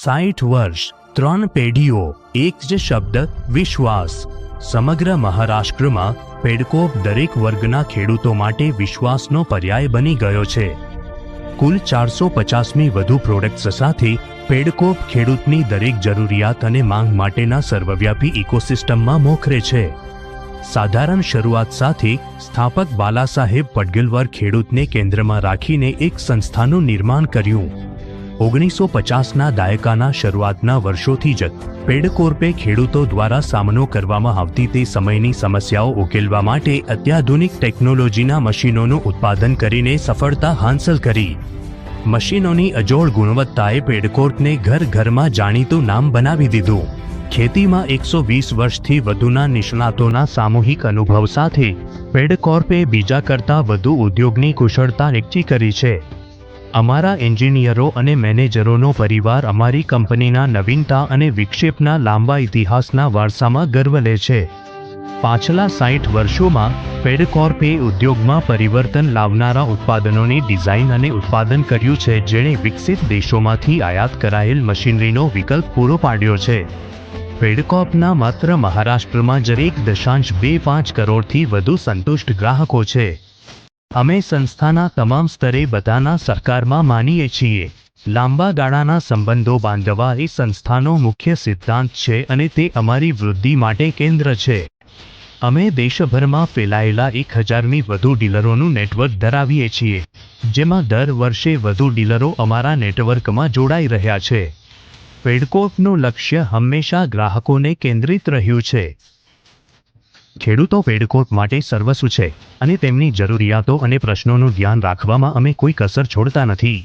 સાઠ વર્ષ, ત્રણ પેઢીઓ, એક જ શબ્દ, વિશ્વાસ. સમગ્ર મહારાષ્ટ્રમાં પેડકોપ દરેક વર્ગના ખેડૂતો માટે વિશ્વાસનો પર્યાય બની ગયો છે. કુલ ચારસો પચાસમી વધુ પ્રોડક્ટ્સ સાથે પેડકોપ ખેડૂતની દરેક જરૂરિયાત અને માંગ માટેના સર્વવ્યાપી ઇકોસિસ્ટમમાં મોખરે છે. સાધારણ શરૂઆત સાથે સ્થાપક બાલાસાહેબ પટગલવર ખેડૂતને કેન્દ્રમાં રાખીને એક સંસ્થાનું નિર્માણ કર્યું. ઓગણીસો પચાસના દાયકાના શરૂઆતના વર્ષોથી જ પેડકોર્પે ખેડૂતો દ્વારા સામનો કરવામાં આવતી તે સમયની સમસ્યાઓ ઉકેલવા માટે અત્યાધુનિક ટેકનોલોજીના મશીનોનું ઉત્પાદન કરીને સફળતા હાંસલ કરી. મશીનોની અજોડ ગુણવત્તાએ પેડકોર્પને ઘર ઘરમાં જાણીતું નામ બનાવી દીધું. ખેતીમાં એકસો વીસ વર્ષથી વધુના નિષ્ણાતોના સામૂહિક અનુભવ સાથે પેડકોર્પે બીજા કરતાં વધુ ઉદ્યોગની કુશળતા એકઠી કરી છે. અમારા એન્જિનિયરો અને મેનેજરોનો પરિવાર અમારી કંપનીના નવીનતા અને વિક્ષેપના લાંબા ઇતિહાસના વારસામાં ગર્વ લે છે. પાછલા સાઠ વર્ષોમાં ફેડકોર્પે ઉદ્યોગમાં પરિવર્તન લાવનારા ઉત્પાદનોની ડિઝાઇન અને ઉત્પાદન કર્યું છે, જેણે વિકસિત દેશોમાંથી આયાત કરાયેલ મશીનરીનો વિકલ્પ પૂરો પાડ્યો છે. પેડકોર્પના માત્ર મહારાષ્ટ્રમાં જ એક દશાંશ બે પાંચ કરોડથી વધુ સંતુષ્ટ ગ્રાહકો છે. અમે સંસ્થાના તમામ સ્તરે બધાના સરકારમાં માનીએ છીએ. લાંબા ગાળાના સંબંધો બાંધવા એ સંસ્થાનો મુખ્ય સિદ્ધાંત છે અને તે અમારી વૃદ્ધિ માટે કેન્દ્ર છે. અમે દેશભરમાં ફેલાયેલા એક હજારમી વધુ ડીલરોનું નેટવર્ક ધરાવીએ છીએ, જેમાં દર વર્ષે વધુ ડીલરો અમારા નેટવર્કમાં જોડાઈ રહ્યા છે. પેડકોપનું લક્ષ્ય હંમેશા ગ્રાહકોને કેન્દ્રિત રહ્યું છે. ખેડૂતો પેડકોપ માટે સર્વસ્વ છે અને તેમની જરૂરિયાતો અને પ્રશ્નોનું ધ્યાન રાખવામાં અમે કોઈ કસર છોડતા નથી.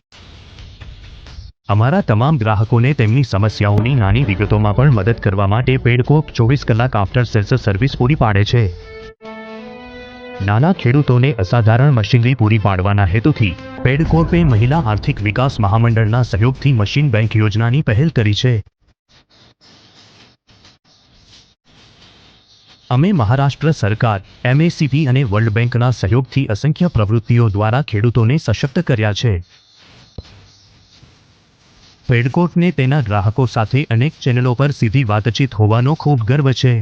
અમારા તમામ ગ્રાહકોને તેમની સમસ્યાઓની નાની વિગતોમાં પણ મદદ કરવા માટે પેડકોપ ચોવીસ કલાક આફ્ટર સેલ્સ સર્વિસ પૂરી પાડે છે. નાના ખેડૂતોને અસાધારણ મશીનરી પૂરી પાડવાના હેતુથી પેડકોર્પે મહિલા આર્થિક વિકાસ મહામંડળના સહયોગથી મશીન બેંક યોજનાની પહેલ કરી છે. અમે મહારાષ્ટ્ર સરકાર એમએસીપી અને વર્લ્ડ બેંકના સહયોગથી અસંખ્ય પ્રવૃત્તિઓ દ્વારા ખેડૂતોને સશક્ત કર્યા છે. પેડકોટને તેના ગ્રાહકો સાથે અનેક ચેનલો પર સીધી વાતચીત હોવાનો ખૂબ ગર્વ છે.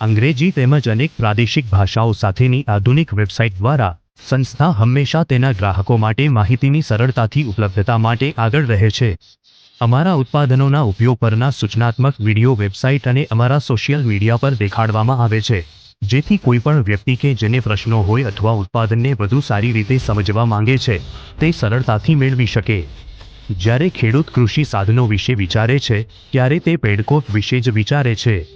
અંગ્રેજી તેમજ અનેક પ્રાદેશિક ભાષાઓ સાથેની આધુનિક વેબસાઇટ દ્વારા સંસ્થા હંમેશા તેના ગ્રાહકો માટે માહિતીની સરળતાથી ઉપલબ્ધતા માટે આગળ રહે છે. અમારા ઉત્પાદનોના ઉપયોગ પરના સૂચનાત્મક વિડિયો વેબસાઇટ અને અમારા સોશિયલ મીડિયા પર દેખાડવામાં આવે છે. જેથી કોઈપણ વ્યક્તિ કે જેને પ્રશ્નો હોય અથવા ઉત્પાદનને વધુ સારી રીતે સમજવા માંગે છે, તે સરળતાથી મેળવી શકે. જ્યારે ખેડૂત કૃષિ સાધનો વિશે વિચારે છે, ત્યારે તે પેડકોપ વિશે જ વિચારે છે.